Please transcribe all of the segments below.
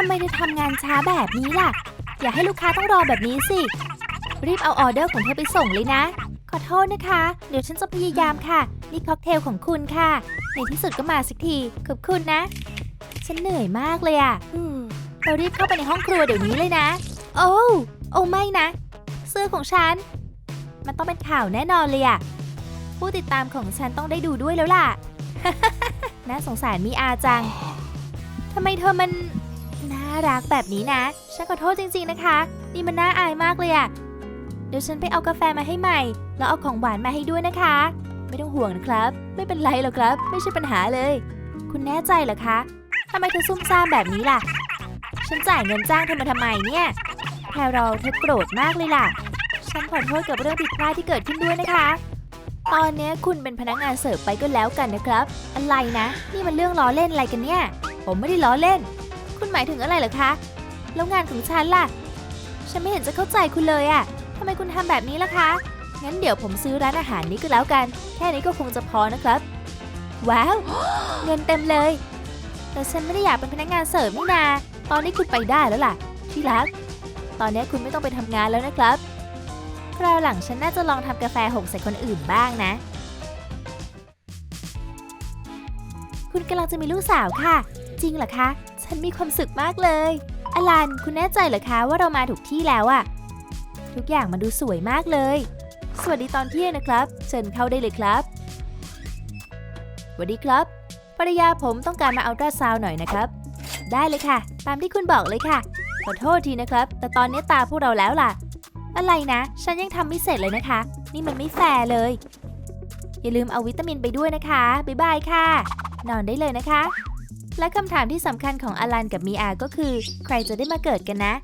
ทำไมเธอทำงานช้าแบบนี้ล่ะ อย่าให้ลูกค้าต้องรอแบบนี้สิ รีบเอาออเดอร์ของเธอไปส่งเลยนะ ขอโทษนะคะ เดี๋ยวฉันจะพยายามค่ะ นี่ค็อกเทลของคุณค่ะ ในที่สุดก็มาสักที ขอบคุณนะ ฉันเหนื่อยมากเลยอะอืมเรารีบเข้าไปในห้องครัวเดี๋ยวนี้เลยนะ โอ้วโอ้ไม่นะ เสื้อของฉัน มันต้องเป็นข่าวแน่นอนเลยอะผู้ติดตามของฉันต้องได้ดูด้วยแล้วล่ะ น่าสงสารมีอาจังทำไมเธอมันน่า รักแบบนี้นะ ฉันขอโทษจริงๆนะคะ นี่มันน่าอายมากเลยอะเดี๋ยวฉันไปเอากาแฟมาให้ใหม่ แล้วเอาของหวานมาให้ด้วยนะคะ ไม่ต้องห่วงนะครับ ไม่เป็นไรหรอกครับ ไม่ใช่ปัญหาเลย คุณแน่ใจเหรอคะทำไมเธอซุ่มซ่ามแบบนี้ล่ะ ฉันจ่ายเงินจ้างเธอมาทำไมเนี่ยแพรรอเธอโกรธมากเลยล่ะ ฉันขอโทษกับเรื่องผิดพลาดที่เกิดขึ้นด้วยนะคะ ตอนนี้คุณเป็นพนักงานเสิร์ฟไปก็แล้วกันนะครับ อะไรนะ นี่มันเรื่องล้อเล่นอะไรกันเนี่ย ผมไม่ได้ล้อเล่น คุณหมายถึงอะไรเหรอคะ แล้วงานของฉันล่ะ ฉันไม่เห็นจะเข้าใจคุณเลยอะทำไมคุณทำแบบนี้ล่ะคะ งั้นเดี๋ยวผมซื้อร้านอาหารนี้ก็แล้วกัน แค่นี้ก็คงจะพอนะครับ ว้าว เงินเต็มเลย แต่ฉันไม่ได้อยากเป็นพนักงานเสิร์ฟนี่นา ตอนนี้คุณไปได้แล้วล่ะ ที่รัก ตอนนี้คุณไม่ต้องไปทำงานแล้วนะครับ คราวหลังฉันน่าจะลองทำกาแฟหกใส่คนอื่นบ้างนะ คุณกำลังจะมีลูกสาวค่ะ จริงเหรอคะ ฉันมีความสุขมากเลย อลัน คุณแน่ใจเหรอคะว่าเรามาถูกที่แล้วอะทุกอย่างมันดูสวยมากเลย สวัสดีตอนเที่ยงนะครับ เชิญเข้าได้เลยครับสวัสดีครับ ภรรยาผมต้องการมาอัลตราซาวน์หน่อยนะครับ ได้เลยค่ะ ตามที่คุณบอกเลยค่ะ ขอโทษทีนะครับ แต่ตอนนี้ตาพวกเราแล้วล่ะ อะไรนะ ฉันยังทำไม่เสร็จเลยนะคะ นี่มันไม่แฟร์เลย อย่าลืมเอาวิตามินไปด้วยนะคะ บ๊ายบายค่ะ นอนได้เลยนะคะ และคำถามที่สำคัญของอลันกับมีอาก็คือ ใครจะได้มาเกิดกันนะ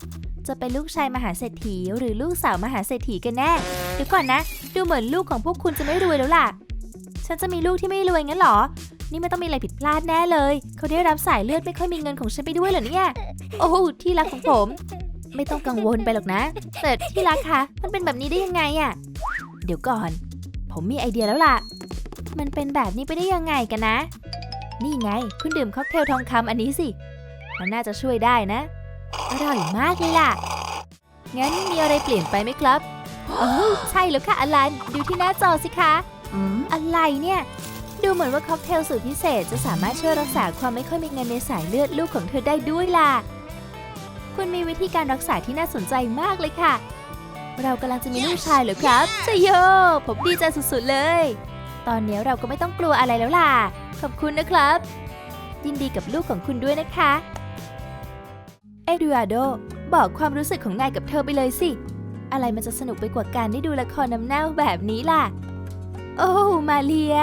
จะเป็นลูกชายมหาเศรษฐี หรือลูกสาวมหาเศรษฐีกันแน่ เดี๋ยวก่อนนะ ดูเหมือนลูกของพวกคุณจะไม่รวยแล้วล่ะ ฉันจะมีลูกที่ไม่รวยงั้นหรอ นี่มันต้องมีอะไรผิดพลาดแน่เลย เขาได้รับสายเลือดไม่ค่อยมีเงินของฉันไปด้วยเหรอเนี่ย โอ้ที่รักของผม ไม่ต้องกังวลไปหรอกนะ แต่ที่รักคะ มันเป็นแบบนี้ได้ยังไงอะเดี๋ยวก่อน ผมมีไอเดียแล้วล่ะ มันเป็นแบบนี้ไปได้ยังไงกันนะ นี่ไง คุณดื่มค็อกเทลทองคำอันนี้สิ มันน่าจะช่วยได้นะ อร่อยมากเลยล่ะ งั้นมีอะไรเปลี่ยนไปไหมครับโอ้ใช่แล้วค่ะอลัน ดูที่หน้าจอสิคะอืมอะไรเนี่ย ดูเหมือนว่าค็อกเทลสูตรพิเศษจะสามารถช่วยรักษาความไม่ค่อยมีเงินในสายเลือดลูกของเธอได้ด้วยล่ะ คุณมีวิธีการรักษาที่น่าสนใจมากเลยค่ะ เรากำลังจะมีลูกชายเหรอครับชโยผมดีใจสุดๆเลย ตอนนี้เราก็ไม่ต้องกลัวอะไรแล้วล่ะ ขอบคุณนะครับ ยินดีกับลูกของคุณด้วยนะคะ เอ็ดูอาโดบอกความรู้สึกของนายกับเธอไปเลยสิ อะไรมันจะสนุกไปกว่าการได้ดูละครน้ำเน่าแบบนี้ล่ะ โอ้มาเลีย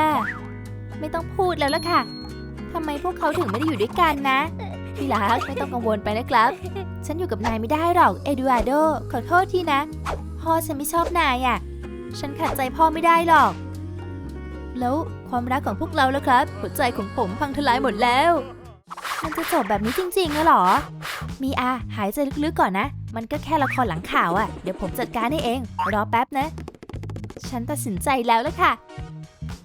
ไม่ต้องพูดแล้วล่ะค่ะทำไมพวกเขาถึงไม่ได้อยู่ด้วยกันนะพี่ลักไม่ต้องกังวลไปนะครับ ฉันอยู่กับนายไม่ได้หรอกเอ็ดูอาโดขอโทษทีนะ พ่อฉันไม่ชอบนายอะ ฉันขัดใจพ่อไม่ได้หรอก แล้วความรักของพวกเราแล่ะครับ หัวใจของผมพังทลายหมดแล้ว มันจะจบแบบนี้จริงๆเหรอ มีอาหายใจลึกๆก่อนนะ มันก็แค่ละครหลังข่าวอะ่ะ เดี๋ยวผมจัดการให้เอง รอแป๊บนะ ฉันตัดสินใจแล้วละค่ะ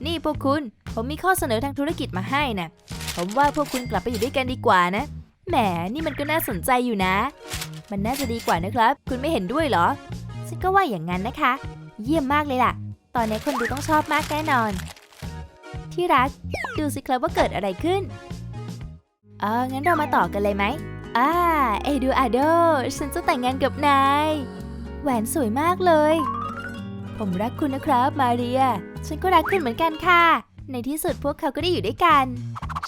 นี่พวกคุณ ผมมีข้อเสนอทางธุรกิจมาให้นะ ผมว่าพวกคุณกลับไปอยู่ด้วยกันดีกว่านะ แหม นี่มันก็น่าสนใจอยู่นะ มันน่าจะดีกว่านะครับ คุณไม่เห็นด้วยเหรอ ฉันก็ว่าอย่างนั้นนะคะ เยี่ยมมากเลยล่ะ ตอนนี้คนดูต้องชอบมากแน่นอน ที่รัก ดูสิครับว่าเกิดอะไรขึ้นเอองั้นเรามาต่อกันเลยไหมอ่าเอดูอาโดฉันจะแต่งงานกับนาย แหวนสวยมากเลย ผมรักคุณนะครับ มาเรีย ฉันก็รักคุณเหมือนกันค่ะ ในที่สุดพวกเขาก็ได้อยู่ด้วยกัน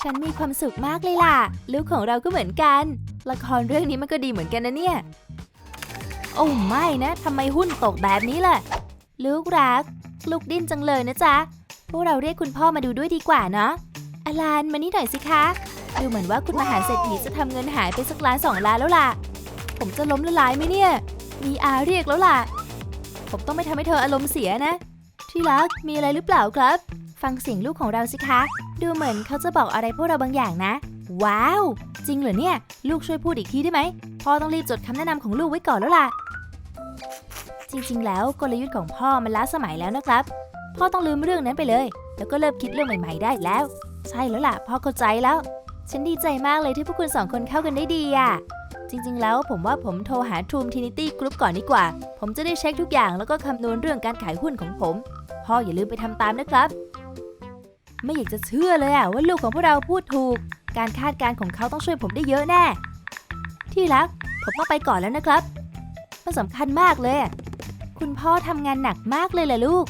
ฉันมีความสุขมากเลยล่ะ ลูกของเราก็เหมือนกัน ละครเรื่องนี้มันก็ดีเหมือนกันนะเนี่ย โอ้ไม่นะทำไมหุ้นตกแบบนี้ล่ะ ลูกรัก ลูกดิ้นจังเลยนะจ๊ะ พวกเราเรียกคุณพ่อมาดูด้วยดีกว่าเนาะอลานมานี่หน่อยสิคะ ดูเหมือนว่าคุณมหาเศรษฐีจะทำเงินหายไปสักล้านสองล้านแล้วล่ะ ผมจะล้มละลายไหมเนี่ย มีอาเรียกแล้วล่ะ ผมต้องไม่ทำให้เธออารมณ์เสียนะ ที่รักมีอะไรหรือเปล่าครับ ฟังเสียงลูกของเราสิคะ ดูเหมือนเขาจะบอกอะไรพวกเราบางอย่างนะ ว้าว จริงเหรอเนี่ย ลูกช่วยพูดอีกทีได้ไหมพ่อต้องรีบจดคำแนะนำของลูกไว้ก่อนแล้วล่ะ จริงๆ แล้วกลยุทธ์ของพ่อมันล้าสมัยแล้วนะครับ พ่อต้องลืมเรื่องนั้นไปเลย แล้วก็เริ่มคิดเรื่องใหม่ ๆ ได้แล้ว ใช่แล้วล่ะ พ่อเข้าใจแล้ว ฉันดีใจมากเลยที่พวกคุณสองคนเข้ากันได้ดีอะ จริงๆ แล้วผมว่าผมโทรหา True Trinity Group ก่อนดีกว่า ผมจะได้เช็คทุกอย่างแล้วก็คำนวณเรื่องการขายหุ้นของผม พ่ออย่าลืมไปทำตามนะครับ ไม่อยากจะเชื่อเลยอะว่าลูกของพวกเราพูดถูก การคาดการณ์ของเขาต้องช่วยผมได้เยอะแน่ ที่รัก ผมต้องไปก่อนแล้วนะครับมันสำคัญมากเลย คุณพ่อทำงานหนักมากเลยแหละลูก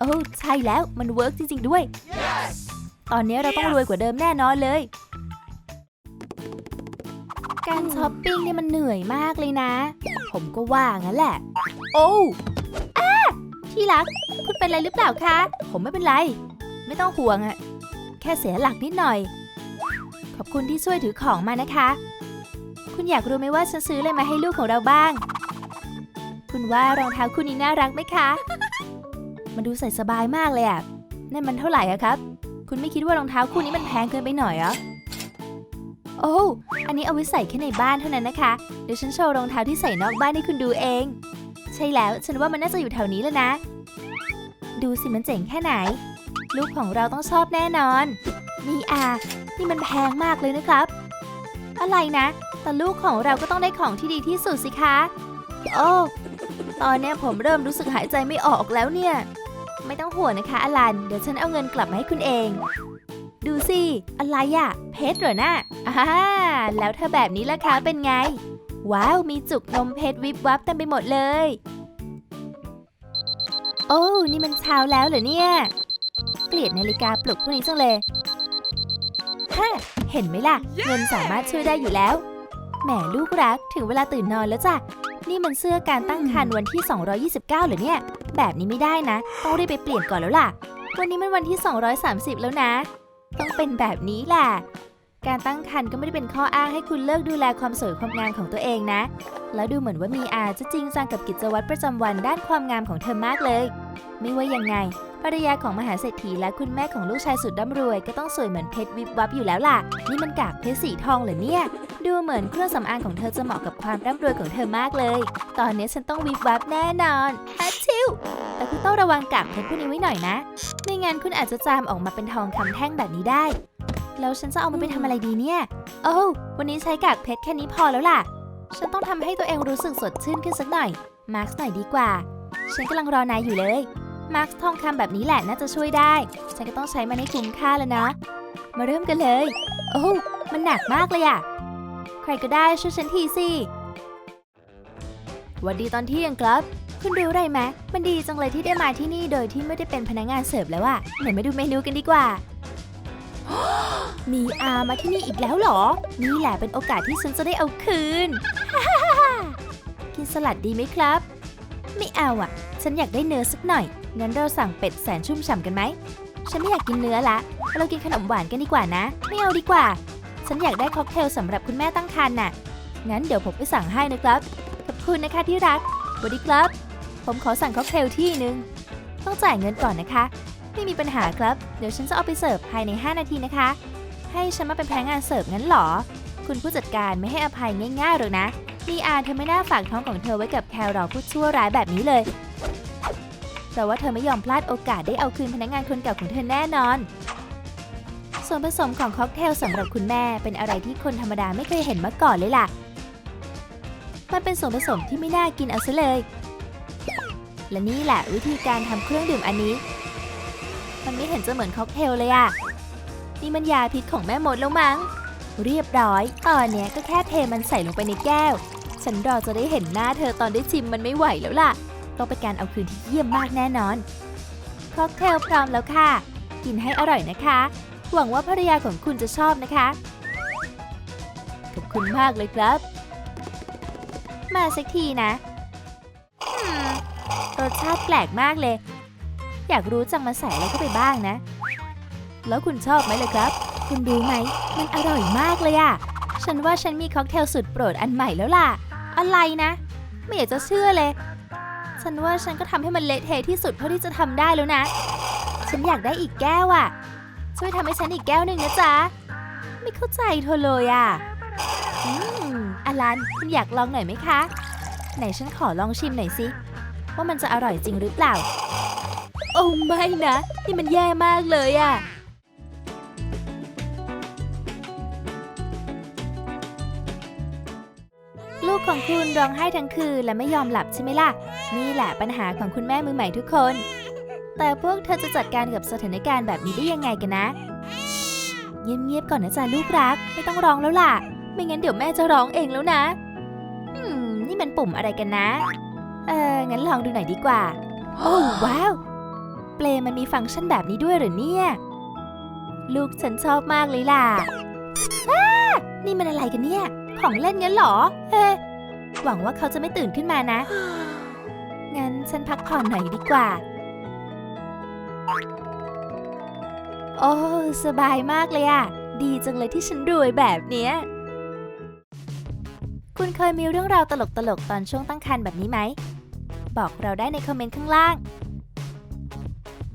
โอ้ใช่แล้วมันเวิร์กจริง ๆ ด้วยตอนนี้เราต้องรวยกว่าเดิมแน่นอนเลย การช้อปปิ้งเนี่ยมันเหนื่อยมากเลยนะ ผมก็ว่างั้นแหละ โอ้อาที่รัก คุณเป็นอะไรหรือเปล่าคะ ผมไม่เป็นไร ไม่ต้องห่วงอะแค่เสียหลักนิดหน่อย ขอบคุณที่ช่วยถือของมานะคะ คุณอยากรู้ไหมว่าฉันซื้ออะไรมาให้ลูกของเราบ้าง คุณว่ารองเท้าคู่นี้น่ารักไหมคะ มันดูใส่สบายมากเลยอะนั่นมันเท่าไหร่อะครับ คุณไม่คิดว่ารองเท้าคู่นี้มันแพงเกินไปหน่อยเหรอโอ้อันนี้เอาไว้ใส่แค่ในบ้านเท่านั้นนะคะ เดี๋ยวฉันโชว์รองเท้าที่ใส่นอกบ้านให้คุณดูเอง ใช่แล้ว ฉันว่ามันน่าจะอยู่แถวนี้แล้วนะ ดูสิมันเจ๋งแค่ไหน ลูกของเราต้องชอบแน่นอนนี่อานี่มันแพงมากเลยนะครับ อะไรนะ แต่ลูกของเราก็ต้องได้ของที่ดีที่สุดสิคะ โอ้ ตอนนี้ผมเริ่มรู้สึกหายใจไม่ออกแล้วเนี่ย ไม่ต้องห่วงนะคะอลัน เดี๋ยวฉันเอาเงินกลับมาให้คุณเอง ดูสิ อะไรอะเพชรเหรอนะ่ะอ่าแล้วถ้าแบบนี้ล่ะคะเป็นไง ว้าว มีจุกนมเพชรวิบวับเต็มไปหมดเลย โอ้นี่มันเช้าแล้วเหรอเนี่ย เกลียดนาฬิกาปลุกพวกนี้จังเลยฮะเห็นไหมล่ะเงินสามารถช่วยได้อยู่แล้ว แหมลูกรักถึงเวลาตื่นนอนแล้วจ้ะ นี่มันเสื้อการตั้งครรภ์วันที่ 229 เหรอเนี่ย แบบนี้ไม่ได้นะ ต้องรีบไปเปลี่ยนก่อนแล้วล่ะ วันนี้มันวันที่ 230 แล้วนะ ต้องเป็นแบบนี้แหละ การตั้งครรภ์ก็ไม่ได้เป็นข้ออ้างให้คุณเลิกดูแลความสวยความงามของตัวเองนะ แล้วดูเหมือนว่ามีอาจะจริงจังกับกิจวัตรประจำวันด้านความงามของเธอมากเลย ไม่ว่ายังไง ภรรยาของมหาเศรษฐีและคุณแม่ของลูกชายสุดร่ำรวยก็ต้องสวยเหมือนเพชรวิบวับอยู่แล้วล่ะ นี่มันกากเพชรสีทองเหรอเนี่ย ดูเหมือนเครื่องสำอางของเธอจะเหมาะกับความร่ำรวยของเธอมากเลย ตอนนี้ฉันต้องวิบวับแน่นอนฮัชชิวแต่คุณต้องระวังกากเพชรพวกนี้ไว้หน่อยนะ ไม่งั้นคุณอาจจะจามออกมาเป็นทองคำแท่งแบบนี้ได้ แล้วฉันจะเอามันไปทำอะไรดีเนี่ย โอ้วันนี้ใช้กากเพชรแค่นี้พอแล้วล่ะ ฉันต้องทำให้ตัวเองรู้สึกสดชื่นขึ้นสักหน่อย มาร์คหน่อยดีกว่า ฉันกำลังรอนายอยู่เลย มาร์คทองคำแบบนี้แหละน่าจะช่วยได้ ฉันก็ต้องใช้มันให้คุ้มค่าแล้วนะ มาเริ่มกันเลย โอ้มันหนักมากเลยอะใครก็ได้ช่วยฉันทีสิวันดีตอนเที่ยงครับ คุณรู้อะไรไหมมันดีจังเลยที่ได้มาที่นี่โดยที่ไม่ได้เป็นพนักงานเสิร์ฟแล้วอะไหนมาดูเมนูกันดีกว่า มีอามาที่นี่อีกแล้วเหรอ นี่แหละเป็นโอกาสที่ฉันจะได้เอาคืน กินสลัดดีไหมครับ ไม่เอาอะฉันอยากได้เนื้อสักหน่อย งั้นเราสั่งเป็ดแสนชุ่มฉ่ำกันไหม ฉันไม่อยากกินเนื้อละ เรากินขนมหวานกันดีกว่านะ ไม่เอาดีกว่า ฉันอยากได้ค็อกเทลสำหรับคุณแม่ตั้งครรภ์น่ะ งั้นเดี๋ยวผมไปสั่งให้นะครับ ขอบคุณนะคะที่รักสวัสดีครับ ผมขอสั่งค็อกเทลที่หนึ่งต้องจ่ายเงินก่อนนะคะ ไม่มีปัญหาครับ เดี๋ยวฉันจะเอาไปเสิร์ฟภายใน 5 นาทีนะคะ ให้ฉันมาเป็นพนักงานเสิร์ฟงั้นเหรอ คุณผู้จัดการไม่ให้อภัยง่ายๆหรอกนะมีอาเธอไม่น่าฝากท้องของเธอไว้กับแคลรอผู้ชั่วร้ายแบบนี้เลย แต่ว่าเธอไม่ยอมพลาดโอกาสได้เอาคืนพนักงานคนเก่าของเธอแน่นอน ส่วนผสมของค็อกเทลสำหรับคุณแม่เป็นอะไรที่คนธรรมดาไม่เคยเห็นมาก่อนเลยล่ะ มันเป็นส่วนผสมที่ไม่น่ากินเอาซะเลย และนี่แหละวิธีการทำเครื่องดื่มอันนี้ มันไม่เห็นจะเหมือนค็อกเทลเลยอะนี่มันยาพิษของแม่มดแล้วมั้ง เรียบร้อย ตอนเนี้ยก็แค่เทมันใส่ลงไปในแก้ว ฉันรอจะได้เห็นหน้าเธอตอนได้ชิมมันไม่ไหวแล้วล่ะ ต้องเป็นการเอาคืนที่เยี่ยมมากแน่นอนค็อกเทลพร้อมแล้วค่ะ กินให้อร่อยนะคะ หวังว่าภรรยาของคุณจะชอบนะคะ ขอบคุณมากเลยครับ มาสักทีนะรสชาติแปลกมากเลย อยากรู้จังมาใส่อะไรเข้าไปบ้างนะ แล้วคุณชอบไหมเลยครับ คุณดูไหม มันอร่อยมากเลยอะฉันว่าฉันมีค็อกเทลสุดโปรดอันใหม่แล้วล่ะ อะไรนะ ไม่อยากจะเชื่อเลย ฉันว่าฉันก็ทำให้มันเละเทะที่สุดเท่าที่จะทำได้แล้วนะ ฉันอยากได้อีกแก้วอะช่วยทำให้ฉันอีกแก้วหนึ่งนะจ๊ะ ไม่เข้าใจเธอเลยอะอืมอลันคุณอยากลองหน่อยไหมคะ ไหนฉันขอลองชิมหน่อยสิ ว่ามันจะอร่อยจริงหรือเปล่า โอ้ไม่นะ นี่มันแย่มากเลยอะลู ของคุณร้องไห้ทั้งคืนและไม่ยอมหลับใช่ไหมล่ะ นี่แหละปัญหาของคุณแม่มือใหม่ทุกคน แต่พวกเธอจะจัดการกับสถานการณ์แบบนี้ได้ยังไงกันนะ เงียบๆก่อนนะจ๊ะลูกรัก ไม่ต้องร้องแล้วล่ะ ไม่งั้นเดี๋ยวแม่จะร้องเองแล้วนะ อืม นี่มันปุ่มอะไรกันนะ เออ งั้นลองดูหน่อยดีกว่า โอ้ว้าว เปลมันมีฟังก์ชันแบบนี้ด้วยหรือเนี่ย ลูกฉันชอบมากเลยล่ะนี่มันอะไรกันเนี่ย ของเล่นงั้นเหรอ เฮ้ หวังว่าเขาจะไม่ตื่นขึ้นมานะ งั้นฉันพักผ่อนหน่อยดีกว่า โอ้สบายมากเลยอะดีจังเลยที่ฉันรวยแบบเนี้ย คุณเคยมีเรื่องราวตลกๆ ตอนช่วงตั้งครรภ์แบบนี้ไหม บอกเราได้ในคอมเมนต์ข้างล่าง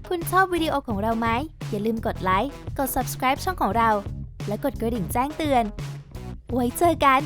คุณชอบวิดีโอของเราไหม อย่าลืมกดไลค์ กด subscribe ช่องของเรา และกดกระดิ่งแจ้งเตือน ไว้เจอกัน